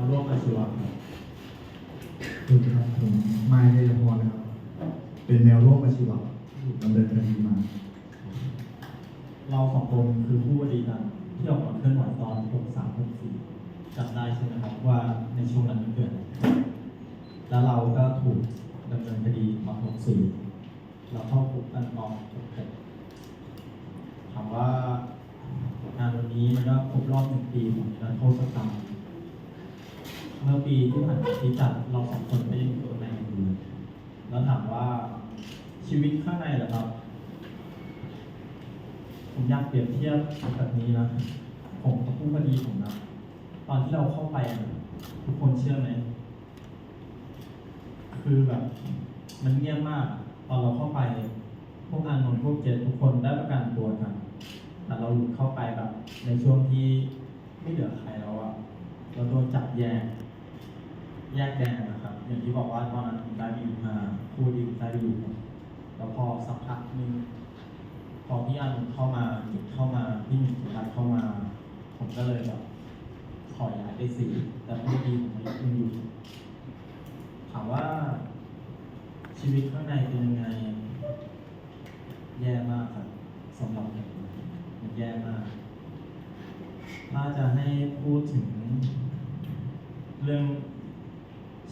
วร่วมอาชีวะครับสวัสดีครับผมมายเดชพรนะครับ เป็นแนวร่วมอาชีวะที่ดำเนินคดีมา เราสองคนคือผู้บริการที่ออกมาเคลื่อนไหวตอน 63 64จำได้ใช่ไหมครับว่าในช่วงนั้นมันเกิดอะไรขึ้นแล้วเราก็ถูกดำเนินคดีตอน64เราเข้าคุกกันตอน67ถามว่างานวันนี้มันก็ครบรอบหนึ่งปีของนิรันดร์โทษกรรม เมื่อปีที่ผ่านมาที่จัดเราสองคนไม่ได้อยู่ข้างในกันเลยแล้วถามว่าชีวิตข้างในเหรอครับ ผมอยากเปรียบเทียบแบบนี้นะ ผมกับผู้คดีผมนะ ตอนที่เราเข้าไปอะทุกคนเชื่อไหม คือแบบ มันเงียบมาก ตอนเราเข้าไป พวกอานนท์พวกเจดทุกคนได้ประกันตัวกันแต่เราหลุดเข้าไปแบบ ในช่วงที่ไม่เหลือใครแล้วอะเราโดนจับแยก แยกแดงนะครับ อย่างที่บอกว่าตอนนั้นผมได้ไปอยู่มาผู้ดีได้ไปอยู่แล้วพอสักพักหนึงพอพี่อันเข้ามาจุดเข้ามาพี่หนึ่งสุรัตน์เข้ามา ผมก็เลยแบบขอย้ายไปสีแต่พอดีผมยังอยู่ถามว่าชีวิตข้างในเป็นยังไง แย่มากครับสำหรับผมมันแย่มาก ถ้าจะให้พูดถึง เรื่อง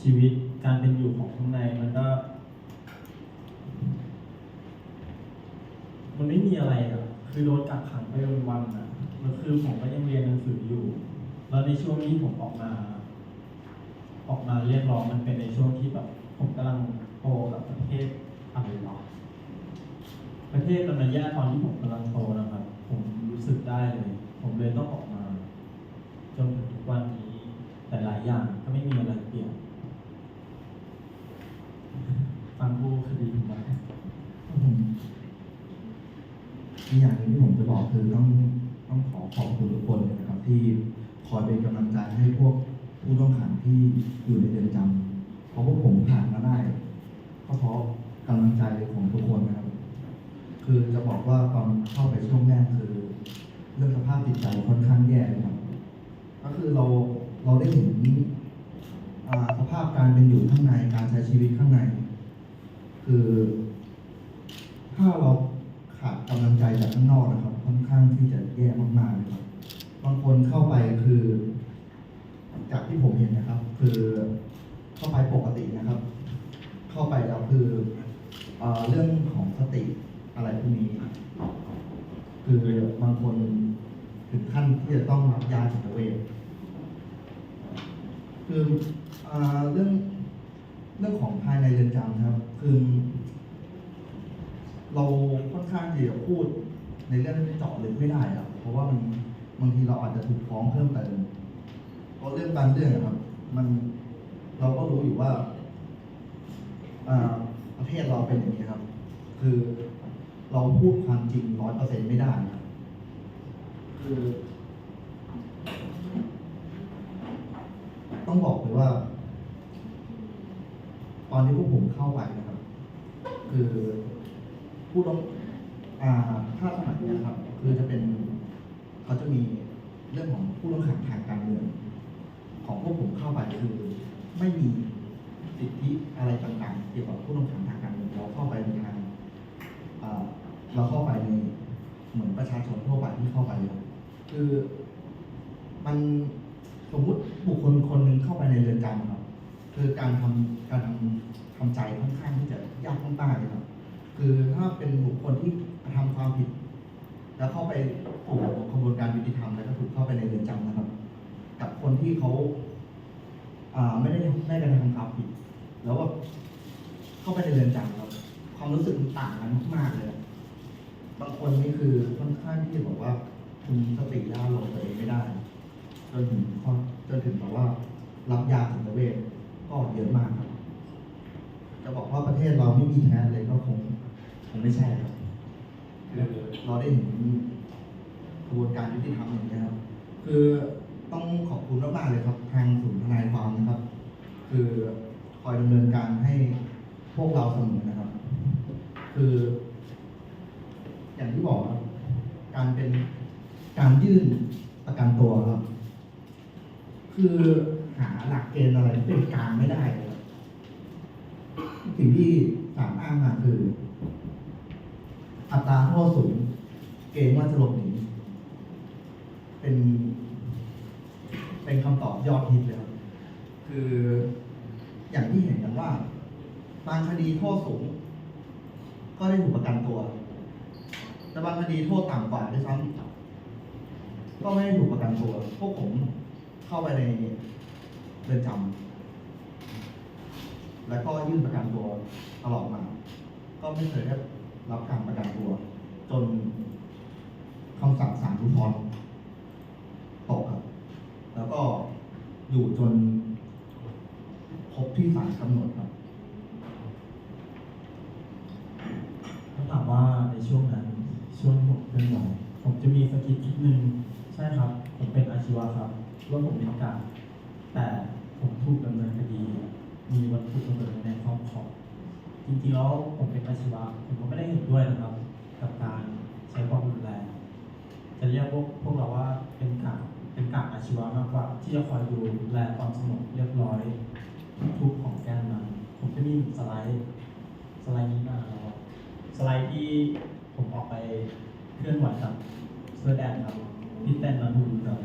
ชีวิตการเป็นอยู่ของข้างในมันก็ มันไม่มีอะไรอะ คือโดนกักขังไปวันๆอะแล้วคือผมก็ยังเรียนหนังสืออยู่ แล้วในช่วงนี้ผมออกมา ออกมาเรียกร้องมันเป็นในช่วงที่แบบ ผมกำลังโตกับประเทศอะไรหรอประเทศมันมาแย่ตอนที่ผมกำลังโตนะครับ ผมรู้สึกได้เลย ผมเลยต้องออกมา จนถึงทุกวันนี้แต่หลายอย่างก็ไม่มีอะไรเปลี่ยน คดีถูกไหมผมมีอย่างหนึงที่ผมจะบอกคือต้องต้องขอขอบคุณทุกคนเลยนะครับ ที่คอยเป็นกำลังใจให้พวกผู้ต้องขังที่อยู่ในเรือนจำเพราะพวกผมผ่านมาได้ก็เพราะกำลังใจของทุกคนนะครับ คือจะบอกว่าตอนเข้าไปช่วงแรกคือเรื่องสภาพจิตใจค่อนข้างแย่เลยครับ ก็คือเราเราได้เห็นอ่าสภาพการเป็นอยู่ข้างในการใช้ชีวิตข้างใน คือ ถ้าเราขาดกำลังใจจากข้างนอกนะครับ ค่อนข้างที่จะแย่มากๆเลยครับบางคนเข้าไปคือ จากที่ผมเห็นนะครับ คือเข้าไปปกตินะครับ เข้าไปแล้วคือเอเรื่องของสติอะไรพวกนี้ คือบางคนถึงขั้นที่จะต้องรับยาจิตเวชคืออเรื่อง เรื่องของภายในเรือนจำนะครับ คือ เราค่อนข้างที่จะพูดในเรื่องที่เจาะลึกไม่ได้ครับเพราะว่ามันบางทีเราอาจจะถูกฟ้องเพิ่มเติมเพราะเรื่องบางเรื่องอะครับ มันเราก็รู้อยู่ว่าประเทศเราเป็นอย่างนี้ครับ คือเราพูดความจริงร้อยเปอร์เซ็นต์ไม่ได้ครับคือ ต้องบอกเลยว่า ที่พวกผมเข้าไปนะครับ คือผู้ต้องอ่าถ้าสมัยเนี้ยครับ คือจะเป็นเขาจะมีเรื่องของผู้ต้องขังทางการเมืองของพวกผมเข้าไปคือไม่มีสิทธิอะไรต่างๆ เกี่ยวกับผู้ต้องขังทางการเมืองเราเข้าไปในทางเราเข้าไปในเหมือนประชาชนทั่วไปที่เข้าไปเลยคือมันสมมุติบุคคลคนหนึ่งเข้าไปในเรือนจำครับ คือการทำการทำทำใจค่อนข้างที่จะยากมากๆเลยครับ คือถ้าเป็นบุคคลที่กระทำความผิด แล้วเข้าไปถูกกระบวนการยุติธรรมแล้วก็ถูกเข้าไปในเรือนจำนะครับ กับคนที่เขาอ่าไม่ได้ไม่ได้กระทำความผิด แล้วแบบเข้าไปในเรือนจำครับความรู้สึกมันต่างกันมากๆเลยบางคนนี่คือค่อนข้างที่จะบอกว่าคุมสติด้าลงตัวเองไม่ได้จนถึงข้อจนถึงแบบว่ารับยาจิตเวช ก็เยอะมากครับจะบอกว่าประเทศเราไม่มีแท้เลยก็คงคงไม่ใช่ครับคือเราได้เห็นกระบวนการยุติธรรมอย่างนี้ครับ คือต้องขอบคุณมากๆเลยครับทางศูนย์ทนายความนะครับ คือคอยดำเนินการให้พวกเราเสมอนะครับ คือ อย่างที่บอกครับการเป็นการยื่นประกันตัวครับ คือ หาหลักเกณฑ์อะไรที่เป็นกลางไม่ได้ สิ่งที่ศาลอ้างมาคือ อัตราโทษสูง เกรงว่าจะหลบหนีเป็น เป็นคำตอบยอดฮิตเลยครับคืออย่างที่เห็นกันว่า บางคดีโทษสูง ก็ได้ถูกประกันตัว แต่บางคดีโทษต่ำกว่าด้วยซ้ำก็ไม่ได้ถูกประกันตัว พวกผมเข้าไปใน เรือนจำแล้วก็ยื่นประกันตัวตลอดมา ก็ไม่เคยได้รับการประกันตัว จนคำสั่งศาลอุทธรณ์ตกครับ แล้วก็อยู่จนครบที่ศาลกำหนดครับถ้าถามว่าในช่วงนั้น ช่วงผมเคลื่อนไหวผมจะมีสกิลนิดนึงใช่ครับ ผมเป็นอาชีวะครับ ว่าผมเป็นกาด แต่ผมถูกดำเนินคดี มีวัตถุระเบิดในครอบครองจริงๆแล้วผมเป็นอาชีวะผมก็ไม่ได้เห็นด้วยนะครับ กับการใช้ความรุนแรงจะเรียกพวกพวกเราว่าเป็นกาเป็นกาอาชีวะมากกว่า ที่จะคอยดูแลความสงบเรียบร้อยทุกของแกนนำผมจะมีสไลด์สไลด์นี้มาแล้วสไลด์ที่ผมออกไปเคลื่อนไหวกับเสื้อแดงครับที่เต้นมาดูครับ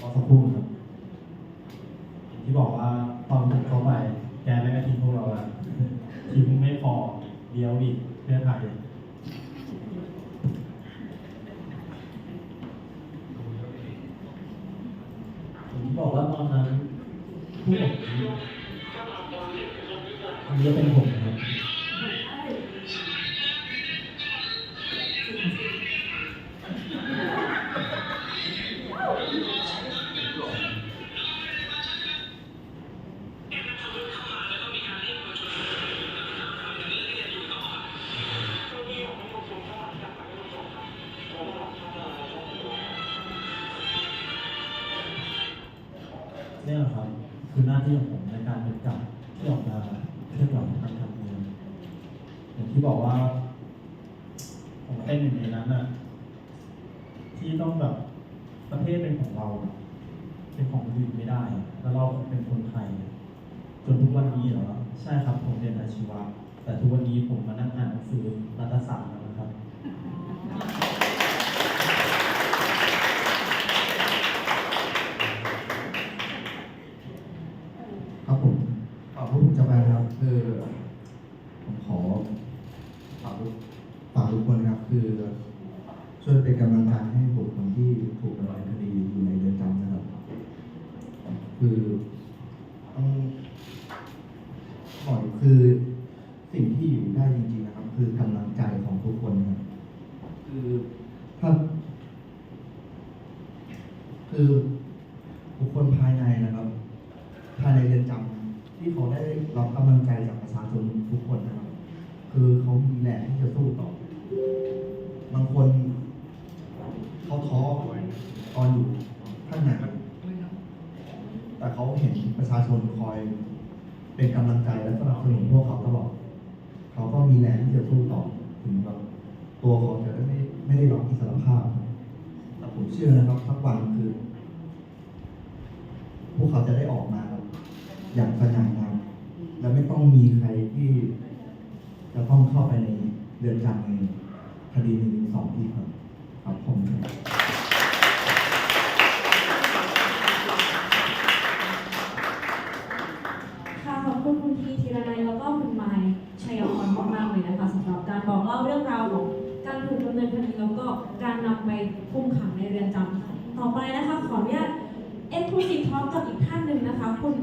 รอสักครู่ครับอย่างที่บอก ว่าตอนผมเข้าไปแกไม่ก็ทิ้งพวกเราละทิ้งไม่พอเดียวอีกเพื่อไทยผมบอกว่าตอนนั้นผู้ผมอันนี้เป็นผม เนี่ยแหละครับคือหน้าที่ของผมในการเป็นกับที่ออกมาเคลื่อนไหวทางการเมืองอย่างที่บอกว่าผมเป็นหนึ่งในนั้นน่ะที่ต้องแบบประเทศเป็นของเรา เป็นของคนอื่นไม่ได้ แล้วเราเป็นคนไทย จนทุกวันนี้เหรอใช่ครับผมเรียนอาชีวะแต่ทุกวันนี้ผมมานั่งอ่านหนังสือรัฐศาสตร์แล้วนะครับผมฝากพวกผมจะไปนะครับ คือผมขอฝากทุกฝากทุกคนนะครับ คือ ช่วยเป็นกำลังใจให้บุคคลที่ถูกดำเนินคดีอยู่ในเรือนจำนะครับ คือต้องก่อนคือสิ่งที่อยู่ได้จริงๆนะครับ คือกำลังใจของทุกคนนะครับคือ ถ้าคือบุคคลภายในนะครับ ภายในเรือนจำที่เขาได้รับกำลังใจจากประชาชนทุกคนนะครับ คือเขามีแรงที่จะสู้ต่อ บางคนเขาท้อตอนอยู่ข้างในแต่เขาเห็นประชาชนคอยเป็นกำลังใจและสนับสนุนพวกเขาตลอด เขาก็มีแรงที่จะสู้ต่อถึงแบบตัวเขาจะได้ ไม่ได้รับอิสรภาพแต่ผมเชื่อนะครับสักวันคือ พวกเขาจะได้ออกมาอย่างสง่างามและไม่ต้องมีใครที่จะต้องเข้าไปในเรือนจำในคดีหนึ่งหรือสองอีกครับขอบคุณครับ เนินคดีแล้วก็การนำไปคุมขังในเรือนจำค่ะต่อไปนะคะ ขออนุญาตเอ็กซ์คลูซีฟท็อกับอีกท่านหนึ่งนะคะ คุณ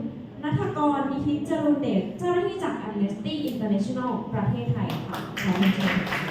นัทกรนิธิจรุนเดชเจ้าหน้าที่จาก Amnesty International ประเทศไทยค่ะขอเรียนเชิญ